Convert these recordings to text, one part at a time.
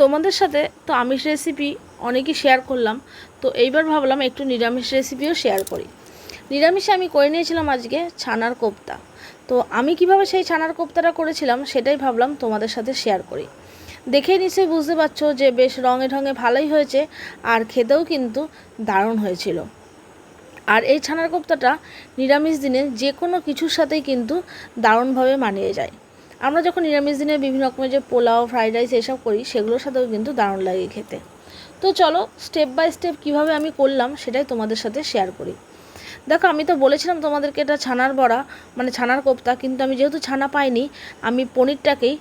তোমাদের সাথে তো আমিষ রেসিপি অনেকই শেয়ার করলাম। তো এইবার ভাবলাম একটু নিরামিষ রেসিপিও শেয়ার করি। নিরামিষে আমি করে নিয়েছিলাম আজকে ছানার কোপ্তা। তো আমি কীভাবে সেই ছানার কোপ্তাটা করেছিলাম সেটাই ভাবলাম তোমাদের সাথে শেয়ার করি। দেখে নিশ্চয়ই বুঝতে পারছ যে বেশ রঙে ঢঙে ভালোই হয়েছে আর খেতেও কিন্তু দারুণ হয়েছিল। আর এই ছানার কোপ্তাটা নিরামিষ দিনে যে কোনো কিছুর সাথেই কিন্তু দারুণভাবে মানিয়ে যায়। আমরা যখন নিরামিষ দিনে বিভিন্ন রকমের যে পোলাও, ফ্রাইড রাইস এসব করি, সেগুলোর সাথেও কিন্তু দারুণ লাগে খেতে। তো চলো স্টেপ বাই স্টেপ কীভাবে আমি করলাম সেটাই তোমাদের সাথে শেয়ার করি। দেখো, আমি তো বলেছিলাম তোমাদেরকে এটা ছানার বড়া মানে ছানার কোপ্তা, কিন্তু আমি যেহেতু ছানা পাইনি, আমি পনিরটাকেই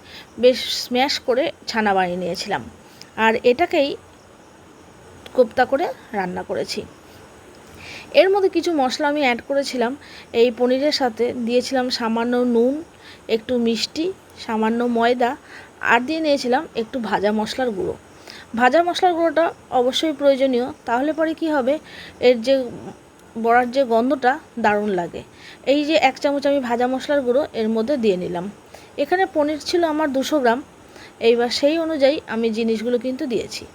বেশ স্ম্যাশ করে ছানা বানিয়ে নিয়েছিলাম। আর এটাকেই কোপ্তা করে রান্না করেছি। এর মধ্যে কিছু মশলা আমি অ্যাড করেছিলাম। এই পনিরের সাথে দিয়েছিলাম সামান্য নুন, একটু মিষ্টি, সামান্য ময়দা, আর দিয়ে নিয়েছিলাম একটু ভাজা মশলার গুঁড়ো। ভাজা মশলার গুঁড়োটা অবশ্যই প্রয়োজনীয়, তাহলে পরে কি হবে? এর যে বড়ার যে গন্ধটা দারুণ লাগে। এই যে এক চামচ আমি ভাজা মশলার গুঁড়ো এর মধ্যে দিয়ে নিলাম। এখানে পনির ছিল আমার দুশো গ্রাম। এইবার সেই অনুযায়ী আমি জিনিসগুলো কিন্তু দিয়েছি।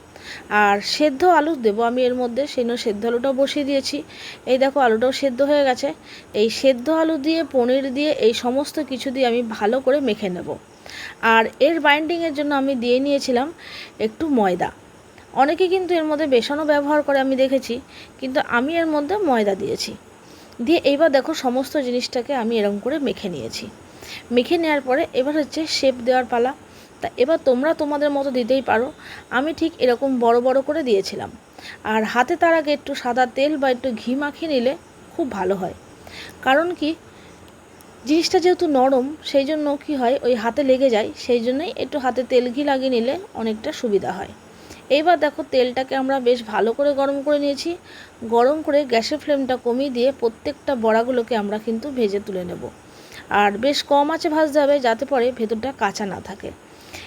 আর সেদ্ধ আলু দেবো আমি এর মধ্যে, সেই জন্য সেদ্ধ আলুটাও বসিয়ে দিয়েছি। এই দেখো আলুটাও সেদ্ধ হয়ে গেছে। এই সেদ্ধ আলু দিয়ে, পনির দিয়ে, এই সমস্ত কিছু দিয়ে আমি ভালো করে মেখে নেব। আর এর বাইন্ডিংয়ের জন্য আমি দিয়ে নিয়েছিলাম একটু ময়দা। অনেকে কিন্তু এর মধ্যে বেসনও ব্যবহার করে, আমি দেখেছি। কিন্তু আমি এর মধ্যে ময়দা দিয়েছি। দিয়ে এইবার দেখো সমস্ত জিনিসটাকে আমি এরকম করে মেখে নিয়েছি। মেখে নেওয়ার পরে এবার হচ্ছে শেপ দেওয়ার পালা। তা এবার তোমরা তোমাদের মতো দিতেই পারো। আমি ঠিক এরকম বড় বড় করে দিয়েছিলাম। আর হাতে তার আগে একটু সাদা তেল বা একটু ঘি মাখিয়ে নিলে খুব ভালো হয়। কারণ কি, জিনিসটা যেহেতু নরম সেই জন্য কী হয়, ওই হাতে লেগে যায় সেই জন্যই একটু হাতে তেল ঘি লাগিয়ে নিলে অনেকটা সুবিধা হয়। এইবার দেখো তেলটাকে আমরা বেশ ভালো করে গরম করে নিয়েছি। গরম করে গ্যাসের ফ্লেমটা কমিয়ে দিয়ে প্রত্যেকটা বড়াগুলোকে আমরা কিন্তু ভেজে তুলে নেব। আর বেশ কম আছে ভাজতে হবে যাতে পরে ভেতরটা কাঁচা না থাকে।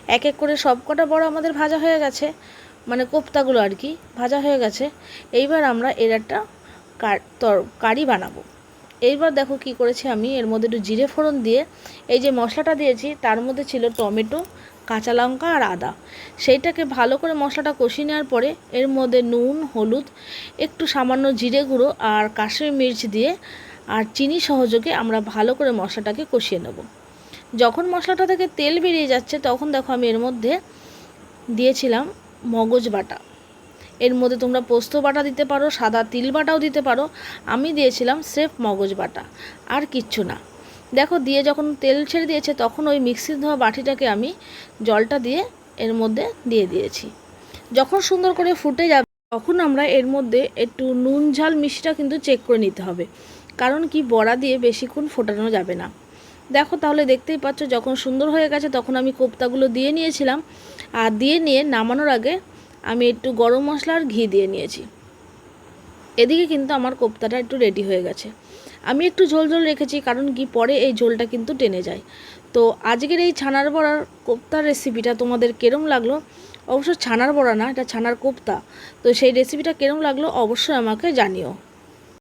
এক এক করে সব কটা বড় আমাদের ভাজা হয়ে গেছে মানে কোপ্তাগুলো আর কি, ভাজা হয়ে গেছে। এইবার আমরা এর একটা তর কারি বানাবো। এইবার দেখো কি করেছি আমি, এর মধ্যে একটু জিরে ফোড়ন দিয়ে, এই যে মশলাটা দিয়েছি, তার মধ্যে ছিল টমেটো, কাঁচা লঙ্কা আর আদা। সেইটাকে ভালো করে মশলাটা কষিয়ে নেওয়ার পরে, এর মধ্যে নুন, হলুদ, একটু সামান্য জিরে গুঁড়ো আর কাশ্মীর মির্চ দিয়ে আর চিনি সহযোগে আমরা ভালো করে মশলাটাকে কষিয়ে নেব। যখন মশলাটা থেকে তেল বেরিয়ে যাচ্ছে, তখন দেখো আমি এর মধ্যে দিয়েছিলাম মগজ বাটা। এর মধ্যে তোমরা পোস্ত বাটা দিতে পারো, সাদা তিল বাটাও দিতে পারো। আমি দিয়েছিলাম স্রেফ মগজ বাটা, আর কিচ্ছু না। দেখো, দিয়ে যখন তেল ছেড়ে দিয়েছে, তখন ওই মিক্সির ধোয়া বাটিটাকে আমি জলটা দিয়ে এর মধ্যে দিয়ে দিয়েছি। যখন সুন্দর করে ফুটে যাবে, তখন আমরা এর মধ্যে একটু নুন ঝাল মিষ্টিটা কিন্তু চেক করে নিতে হবে। কারণ কি, বড়া দিয়ে বেশিক্ষণ ফোটানো যাবে না। দেখো তাহলে দেখতেই পাচ্ছ, যখন সুন্দর হয়ে গেছে তখন আমি কোপ্তাগুলো দিয়ে নিয়েছিলাম। আর দিয়ে নিয়ে নামানোর আগে আমি একটু গরম মশলা আর ঘি দিয়ে নিয়েছি। এদিকে কিন্তু আমার কোপ্তাটা একটু রেডি হয়ে গেছে। আমি একটু ঝোল ঝোল রেখেছি, কারণ কি পরে এই ঝোলটা কিন্তু টেনে যায়। তো আজকের এই ছানার বড়ার কোপ্তার রেসিপিটা তোমাদের কেরম লাগল? অবশ্য ছানার বড়া না, এটা ছানার কোপ্তা। তো সেই রেসিপিটা কেরম লাগল অবশ্যই আমাকে জানিও।